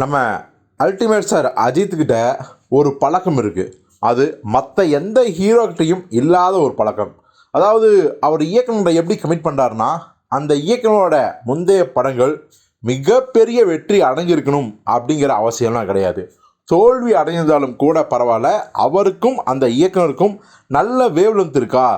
நம்ம ultimate sir அஜித்துக்கிட்ட ஒரு பழக்கம் இருக்குது அது மற்ற எந்த ஹீரோக்கிட்டையும் இல்லாத ஒரு பழக்கம். அதாவது அவர் இயக்குனரை எப்படி கமிட் பண்ணுறாருனா அந்த இயக்குனரோட முந்தைய படங்கள் மிகப்பெரிய வெற்றி அடைஞ்சிருக்கணும் அப்படிங்கிற அவசியம்லாம் கிடையாது. தோல்வி அடைஞ்சிருந்தாலும் கூட பரவாயில்ல அவருக்கும் அந்த இயக்குனருக்கும் நல்ல வேவ்லென்த் இருக்கா?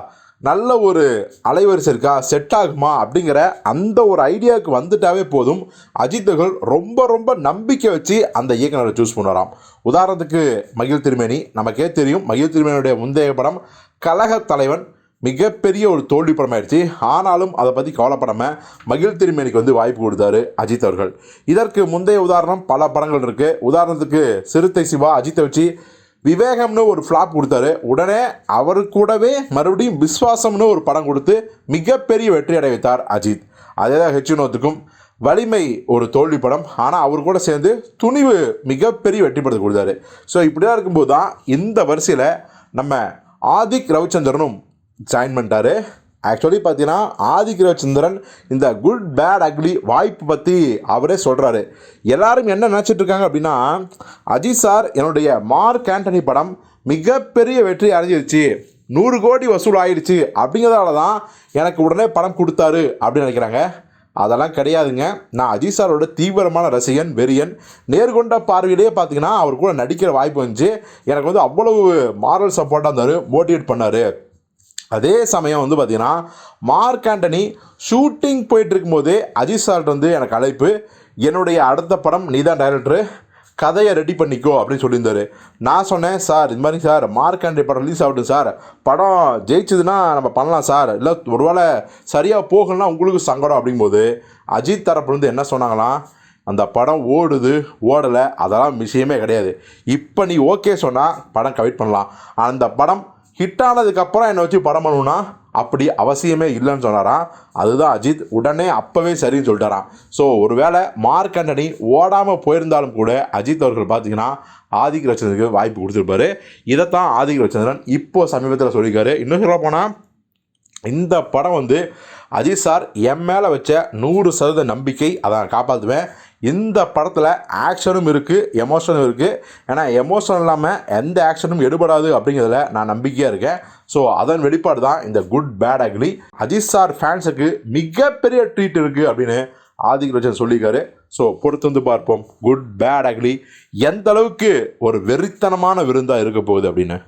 நல்ல ஒரு அலைவரிசை இருக்கா? செட் ஆகுமா? அப்படிங்கிற அந்த ஒரு ஐடியாவுக்கு வந்துட்டாவே போதும். அஜித் ரொம்ப ரொம்ப நம்பிக்கை வச்சு அந்த இயக்குனரை சூஸ் பண்ணுவாராம். உதாரணத்துக்கு மகிழ் திருமேனி. நமக்கே தெரியும் மகிழ் திருமேனியுடைய முந்தைய படம் கழக தலைவன் மிகப்பெரிய ஒரு தோல்வி படமாயிடுச்சு. ஆனாலும் அதை பற்றி கவலைப்படாமல் மகிழ் திருமேனிக்கு வந்து வாய்ப்பு கொடுத்தாரு அஜித் அவர்கள். இதற்கு முந்தைய உதாரணம் பல படங்கள் இருக்குது உதாரணத்துக்கு சிறுத்தை சிவா அஜித்தை வச்சு விவேகம்னு ஒரு ஃப்ளாப் கொடுத்தாரு. உடனே அவர் கூடவே மறுபடியும் விஸ்வாசம்னு ஒரு படம் கொடுத்து மிகப்பெரிய வெற்றி அடைய வைத்தார் அஜித் அதே தான் ஹெச்வினோத்துக்கும் வலிமை ஒரு தோல்வி படம். ஆனால் அவர் கூட சேர்ந்து துணிவு மிகப்பெரிய வெற்றி படத்தை கொடுத்தாரு. ஸோ இப்படிதான் இருக்கும்போது தான் இந்த வரிசையில் நம்ம ஆதிக் ரவிச்சந்திரனும் ஜாயின் பண்ணிட்டாரு. ஆக்சுவலி பார்த்தீங்கன்னா ஆதிக் ரவிச்சந்திரன் இந்த குட் பேட் அக்லி வாய்ப்பு பற்றி அவரே சொல்கிறாரு எல்லாரும் என்ன நினச்சிட்டு இருக்காங்க அப்படின்னா அஜித் சார் என்னுடைய மார்க் ஆண்டனி படம் மிகப்பெரிய வெற்றி அடைஞ்சிருச்சு. நூறு கோடி வசூல் ஆயிடுச்சு அப்படிங்கிறதால தான் எனக்கு உடனே படம் கொடுத்தாரு அப்படின்னு நினைக்கிறாங்க. அதெல்லாம் கிடையாதுங்க. நான் அஜித் சாரோட தீவிரமான ரசிகன் வெறியன். நேர்கொண்ட பார்வையிலேயே பார்த்தீங்கன்னா அவர் கூட நடிக்கிற வாய்ப்பு வந்துச்சு. எனக்கு வந்து அவ்வளவு மாரல் சப்போர்ட்டாக இருந்தார் மோட்டிவேட் பண்ணார். அதே சமயம் வந்து பார்த்தீங்கன்னா மார்க் ஆண்டனி ஷூட்டிங் போயிட்டு இருக்கும்போதே அஜித் சார்ட் வந்து எனக்கு அழைப்பு என்னுடைய அடுத்த படம் நீதான் டைரக்டரு கதையை ரெடி பண்ணிக்கோ அப்படின்னு சொல்லியிருந்தாரு. நான் சொன்னேன் சார் இது மாதிரி சார் மார்க் ஆண்டனி படம் ரிலீஸ் ஆகட்டும் சார் படம் ஜெயிச்சதுன்னா நம்ம பண்ணலாம் சார் இல்லை ஒருவேளை சரியாக போகலன்னா உங்களுக்கு சங்கடம். அப்படிங்கும்போது அஜித் தரப்புலேருந்து என்ன சொன்னாங்களாம் அந்த படம் ஓடுது ஓடலை அதெல்லாம் விஷயமே கிடையாது. இப்போ நீ ஓகே சொன்னால் படம் கமிட் பண்ணலாம். அந்த படம் ஹிட் ஆனதுக்கப்புறம் என்னை வச்சு படம் பண்ணணும்னா அப்படி அவசியமே இல்லைன்னு சொன்னாராம் அதுதான் அஜித். உடனே அப்போவே சரின்னு சொல்லிட்டாராம் ஸோ ஒருவேளை மார்க் ஆண்டனி ஓடாமல் போயிருந்தாலும் கூட அஜித் அவர்கள் பார்த்தீங்கன்னா ஆதிக் ரவிச்சந்திரனுக்கு வாய்ப்பு கொடுத்துருப்பாரு. இதைத்தான் ஆதிக் ரச்சந்திரன் இப்போ சமீபத்தில் சொல்லியிருக்காரு. இன்னும் சொல்ல போனால் இந்த படம் வந்து அஜித் சார் என் மேலே வச்ச நூறு சதவீத நம்பிக்கை அதை நான் காப்பாற்றுவேன் இந்த படத்தில் ஆக்ஷனும் இருக்குது எமோஷனும் இருக்குது ஏன்னா எமோஷன் இல்லாமல் எந்த ஆக்ஷனும் எடுபடாது அப்படிங்கிறதுல நான் நம்பிக்கையாக இருக்கேன். ஸோ அதன் வெளிப்பாடு தான் இந்த good bad ugly Ajith sir ஃபேன்ஸுக்கு மிகப்பெரிய ட்ரீட் இருக்குது அப்படின்னு ஆதிக் ரோஜன் சொல்லியிருக்காரு. ஸோ பொறுத்து வந்து பார்ப்போம். குட் பேட் அக்லி எந்த அளவுக்கு ஒரு வெறித்தனமான விருந்தாக இருக்க போகுது அப்படின்னு.